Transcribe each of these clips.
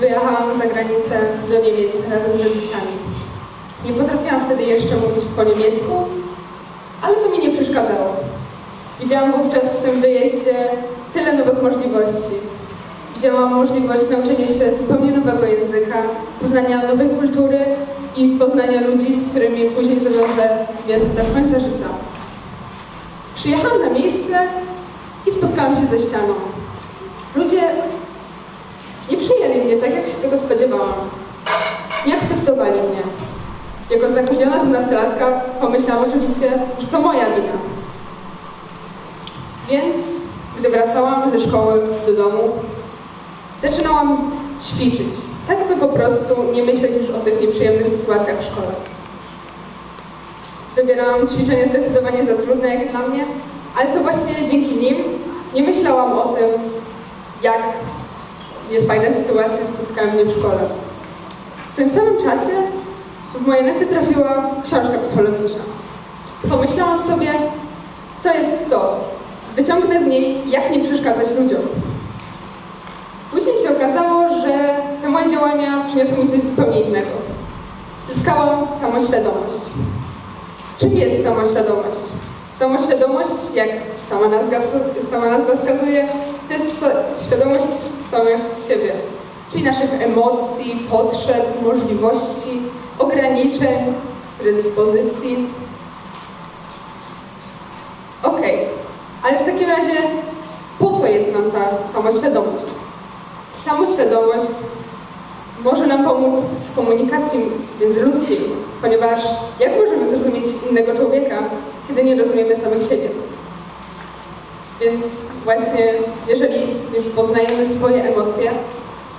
wyjechałam za granicę do Niemiec razem z rodzicami. Nie potrafiłam wtedy jeszcze mówić po niemiecku, ale to mi nie przeszkadzało. Widziałam wówczas w tym wyjeździe tyle nowych możliwości. Widziałam możliwość nauczenia się zupełnie nowego języka, poznania nowej kultury i poznania ludzi, z którymi później zawiążę więzy do końca życia. Przyjechałam na miejsce i spotkałam się ze ścianą. Ludzie mnie tak, jak się tego spodziewałam. Nie akceptowali mnie. Jako zagubiona dwunastolatka pomyślałam oczywiście, że to moja wina. Więc, gdy wracałam ze szkoły do domu, zaczynałam ćwiczyć, tak by po prostu nie myśleć już o tych nieprzyjemnych sytuacjach w szkole. Wybierałam ćwiczenia zdecydowanie za trudne jak dla mnie, ale to właśnie dzięki nim nie myślałam o tym, jak niefajne sytuacje spotkały mnie w szkole. W tym samym czasie w moje ręce trafiła książka psychologiczna. Pomyślałam sobie, to jest to. Wyciągnę z niej, jak nie przeszkadzać ludziom. Później się okazało, że te moje działania przyniosły mi coś zupełnie innego. Zyskałam samoświadomość. Czym jest samoświadomość? Samoświadomość, jak sama nazwa, sama nazwa wskazuje, to jest świadomość samych siebie, czyli naszych emocji, potrzeb, możliwości, ograniczeń, predyspozycji. Okej, ale w takim razie po co jest nam ta samoświadomość? Samoświadomość może nam pomóc w komunikacji międzyludzkiej, ponieważ jak możemy zrozumieć innego człowieka, kiedy nie rozumiemy samych siebie? Więc właśnie, jeżeli już poznajemy swoje emocje,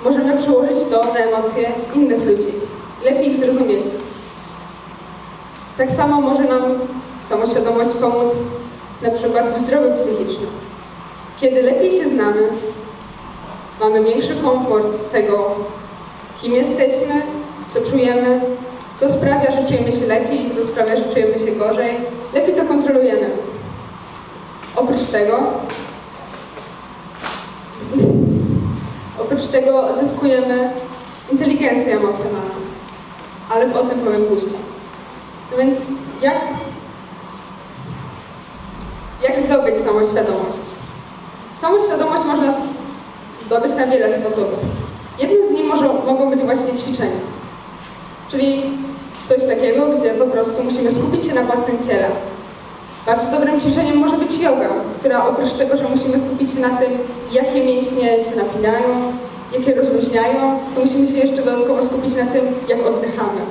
możemy przełożyć to na emocje innych ludzi, lepiej ich zrozumieć. Tak samo może nam samoświadomość pomóc na przykład w zdrowiu psychicznym. Kiedy lepiej się znamy, mamy większy komfort tego, kim jesteśmy, co czujemy, co sprawia, że czujemy się lepiej, co sprawia, że czujemy się gorzej, lepiej to kontrolujemy. Oprócz tego, oprócz tego zyskujemy inteligencję emocjonalną, ale o tym powiem później. No więc jak, jak zdobyć samoświadomość? Samoświadomość można zdobyć na wiele sposobów. Jednym z nich może, mogą być właśnie ćwiczenia. Czyli coś takiego, gdzie po prostu musimy skupić się na własnym ciele. Bardzo dobrym ćwiczeniem może być yoga, która oprócz tego, że musimy skupić się na tym, jakie mięśnie się napinają, jakie rozluźniają, to musimy się jeszcze dodatkowo skupić na tym, jak oddychamy.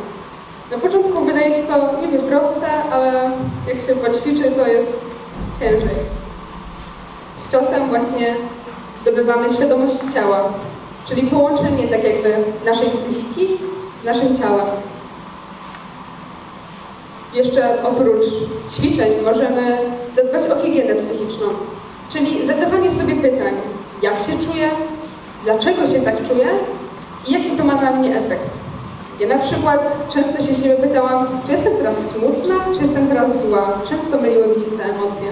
Na początku wydaje się to niby proste, ale jak się poćwiczy, to jest ciężej. Z czasem właśnie zdobywamy świadomość ciała, czyli połączenie tak jakby naszej psychiki z naszym ciałem. Jeszcze oprócz ćwiczeń możemy zadbać o higienę psychiczną, czyli zadawanie sobie pytań, jak się czuję, dlaczego się tak czuję i jaki to ma na mnie efekt. Ja na przykład często się siebie pytałam, czy jestem teraz smutna, czy jestem teraz zła. Często myliły mi się te emocje.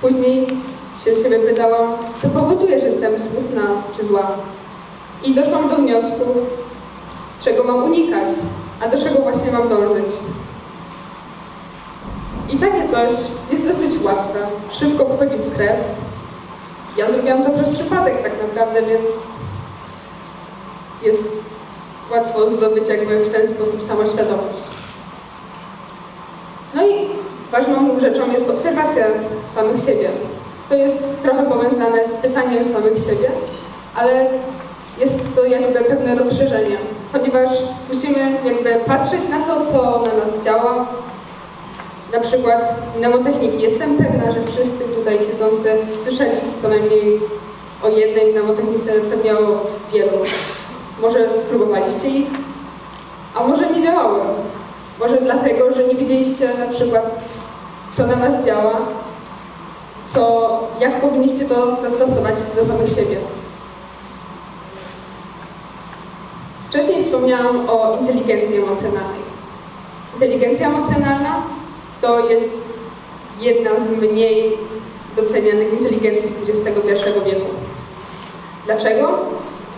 Później się siebie pytałam, co powoduje, że jestem smutna czy zła. I doszłam do wniosku, czego mam unikać, a do czego właśnie mam dążyć. I takie coś jest dosyć łatwe, szybko wchodzi w krew. Ja zrobiłam to przez przypadek tak naprawdę, więc jest łatwo zdobyć jakby w ten sposób samoświadomość. No i ważną rzeczą jest obserwacja samych siebie. To jest trochę powiązane z pytaniem samych siebie, ale jest to jakby pewne rozszerzenie, ponieważ musimy jakby patrzeć na to, co na nas działa. Na przykład mnemotechniki. Jestem pewna, że wszyscy tutaj siedzący słyszeli co najmniej o jednej mnemotechnice, pewnie o wielu. Może spróbowaliście ich, a może nie działały. Może dlatego, że nie wiedzieliście na przykład, co na was działa, co, jak powinniście to zastosować do samych siebie. Wcześniej wspomniałam o inteligencji emocjonalnej. Inteligencja emocjonalna to jest jedna z mniej docenianych inteligencji XXI wieku. Dlaczego?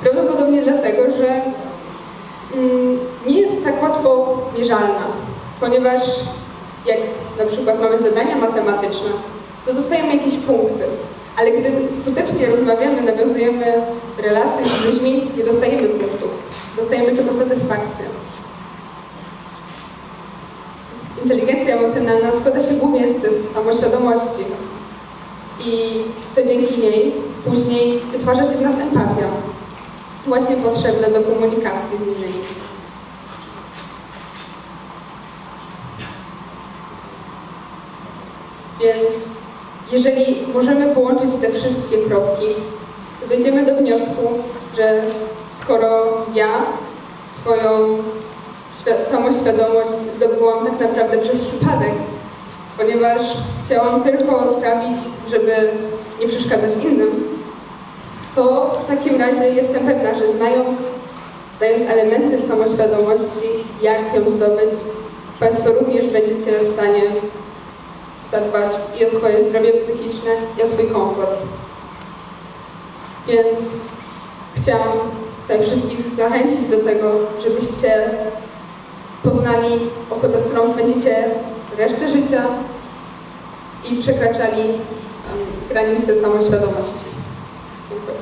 Prawdopodobnie dlatego, że mm, nie jest tak łatwo mierzalna, ponieważ jak na przykład mamy zadania matematyczne, to dostajemy jakieś punkty, ale gdy skutecznie rozmawiamy, nawiązujemy relacje z ludźmi, nie dostajemy punktów, dostajemy tylko satysfakcję. Inteligencja emocjonalna składa się głównie z samoświadomości i to dzięki niej później wytwarza się w nas empatia, właśnie potrzebna do komunikacji z innymi. Więc jeżeli możemy połączyć te wszystkie kropki, to dojdziemy do wniosku, że skoro ja swoją świ- samoświadomość zdobyłam tak naprawdę przez przypadek, ponieważ chciałam tylko sprawić, żeby nie przeszkadzać innym, to w takim razie jestem pewna, że znając, znając elementy samoświadomości, jak ją zdobyć, Państwo również będziecie w stanie zadbać i o swoje zdrowie psychiczne, i o swój komfort. Więc chciałam tutaj wszystkich zachęcić do tego, żebyście poznali osobę, z którą spędzicie resztę życia i przekraczali granice samoświadomości. Dziękuję.